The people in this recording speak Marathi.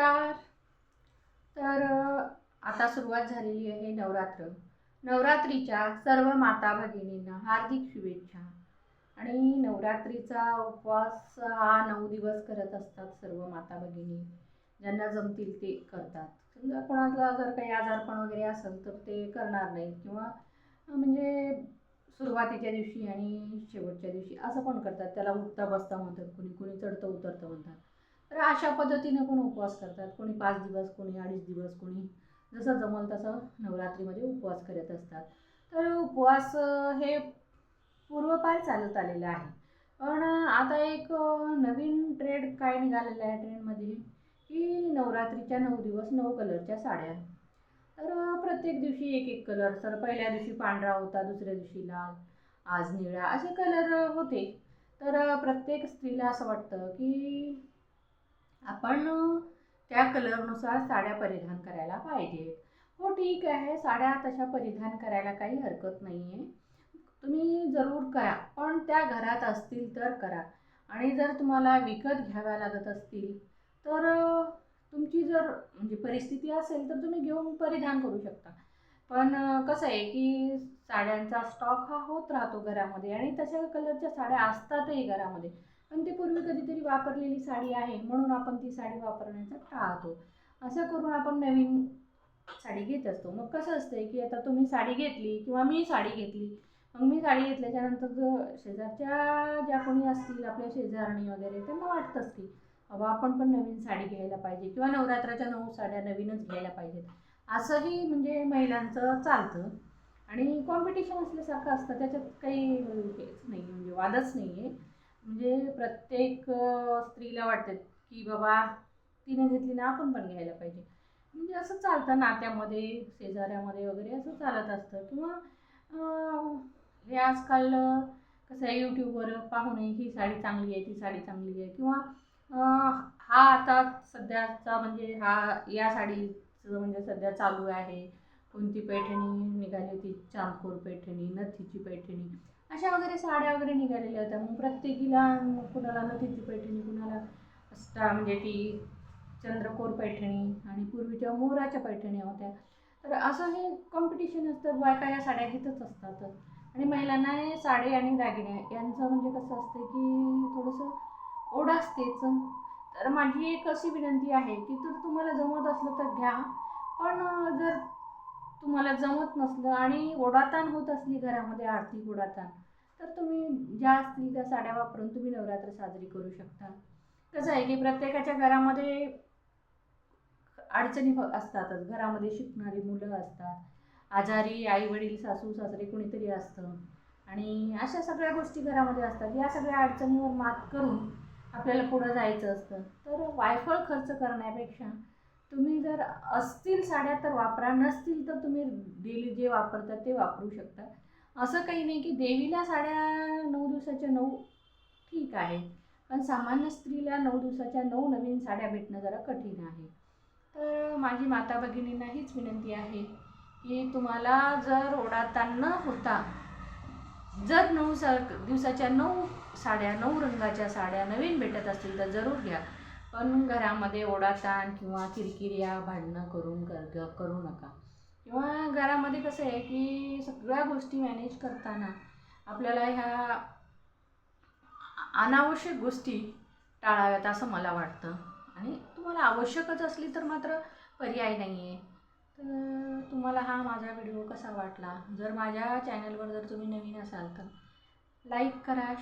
नमस्कार. तर आता सुरुवात झालेली आहे नवरात्र. नवरात्रीच्या सर्व माता भगिनींना हार्दिक शुभेच्छा. आणि नवरात्रीचा उपवास हा नऊ दिवस करत असतात सर्व माता भगिनी. ज्यांना जमतील ते करतात. समजा कोणाला जर काही आजारपण वगैरे असेल तर ते करणार नाहीत किंवा म्हणजे सुरुवातीच्या दिवशी आणि शेवटच्या दिवशी असं पण करतात. त्याला उठता बसता म्हणतात. कुणी कुणी चढतं उतरतं म्हणतात. तर अशा पद्धतीने पण उपवास करतात. कोणी पाच दिवस कोणी अडीच दिवस कोणी जसं जमल तसं नवरात्रीमध्ये उपवास करत असतात. तर उपवास हे पूर्वपार चालत आलेलं आहे. पण आता एक नवीन ट्रेड काय निघालेला आहे ट्रेंडमध्ये की नवरात्रीच्या नऊ दिवस नऊ कलरच्या साड्या. तर प्रत्येक दिवशी एक एक कलर तर पहिल्या दिवशी पांढरा होता दुसऱ्या दिवशी लाल आज निळा असे कलर होते. तर प्रत्येक स्त्रीला असं वाटतं की आपण त्या कलरनुसार साड्या परिधान करायला पाहिजे हो ठीक आहे. साड्या तशा परिधान करायला काही हरकत नाही आहे तुम्ही जरूर करा पण त्या घरात असतील तर करा. आणि जर तुम्हाला विकत घ्याव्या लागत असतील तर तुमची जर म्हणजे परिस्थिती असेल तर तुम्ही घेऊन परिधान करू शकता. पण कसं आहे की साड्यांचा स्टॉक हा होत राहतो घरामध्ये आणि तशा कलरच्या साड्या असतातही घरामध्ये. आणि ती पूर्वी कधीतरी वापरलेली साडी आहे म्हणून आपण ती साडी वापरण्याचा टाळतो. असं करून आपण नवीन साडी घेत असतो. मग कसं असतंय की आता तुम्ही साडी घेतली किंवा मी साडी घेतली मग मी साडी घेतल्याच्यानंतर जो शेजारच्या ज्या कोणी असतील आपल्या शेजारणी वगैरे त्यांना वाटतंच की बाबा आपण पण नवीन साडी घ्यायला पाहिजे किंवा नवरात्राच्या नऊ साड्या नवीनच घ्यायला पाहिजेत. असंही म्हणजे महिलांचं चालतं. आणि कॉम्पिटिशन असल्यासारखं असतं. त्याच्यात काही हेच नाही म्हणजे वादच नाही आहे म्हणजे प्रत्येक स्त्रीला वाटतं की बाबा तिने घेतली ना आपण पण घ्यायला पाहिजे. म्हणजे असं चालतं नात्यामध्ये शेजाऱ्यामध्ये वगैरे असं चालत असतं. किंवा हे आजकाल कसं आहे यूट्यूबवर पाहूनही ही साडी चांगली आहे ती साडी चांगली आहे. किंवा हा आता सध्याचा म्हणजे हा या साडीचं म्हणजे सध्या चालू आहे. कोणती पैठणी निघाली होती? चांदखोर पैठणी नथीची पैठणी. अशा वगैरे साड्या वगैरे निघालेल्या होत्या. मग प्रत्येकीला कुणाला नथीची पैठणी कुणाला स्टा म्हणजे ती चंद्रकोर पैठणी आणि पूर्वीच्या मोराच्या पैठण्या होत्या. तर असं हे कॉम्पिटिशन असतं. बायका या साड्या घेतच असतात. आणि महिलांना हे साडी आणि दागिने यांचं म्हणजे कसं असतं की थोडंसं ओढ असतेच. तर माझी एक अशी विनंती आहे की जर तुम्हाला जमत असलं तर घ्या. पण जर तुम्हाला जमत नसलं आणि ओढाताण होत असली घरामध्ये आर्थिक ओढाताण तर तुम्ही ज्या असतील त्या साड्या वापरून तुम्ही नवरात्र साजरी करू शकता. कसं आहे की प्रत्येकाच्या घरामध्ये अडचणी असतातच. घरामध्ये शिकणारी मुलं असतात. आजारी आई वडील सासू सासरे कोणीतरी असतं. आणि अशा सगळ्या गोष्टी घरामध्ये असतात. या सगळ्या अडचणीवर मात करून आपल्याला पुढं जायचं असतं. तर वायफळ खर्च करण्यापेक्षा तुम्ही जर असतील साड्या तर वापरा नसतील तर तुम्ही डेली जे वापरता ते वापरू शकता. असं काही नाही की देवीला साड्या नऊ दिवसाच्या नऊ ठीक आहे पण सामान्य स्त्रीला नऊ दिवसाच्या नऊ नवीन साड्या भेटणं जरा कठीण आहे. तर माझी माता भगिनींना हीच विनंती आहे की तुम्हाला जर ओढाताना न होता जर नऊ सा दिवसाच्या नऊ साड्या नऊ रंगाच्या साड्या नवीन भेटत असतील तर जरूर घ्या. पण घरामध्ये ओढाताण किंवा किरकिऱ्या भांडणं करून कर करू नका. किंवा घरामध्ये कसं आहे की सगळ्या गोष्टी मॅनेज करताना आपल्याला ह्या अनावश्यक गोष्टी टाळाव्यात असं मला वाटतं. आणि तुम्हाला आवश्यकच असली तर मात्र पर्याय नाही आहे तर तुम्हाला हा माझा व्हिडिओ कसा वाटला? जर माझ्या चॅनलवर जर तुम्ही नवीन असाल तर लाईक करा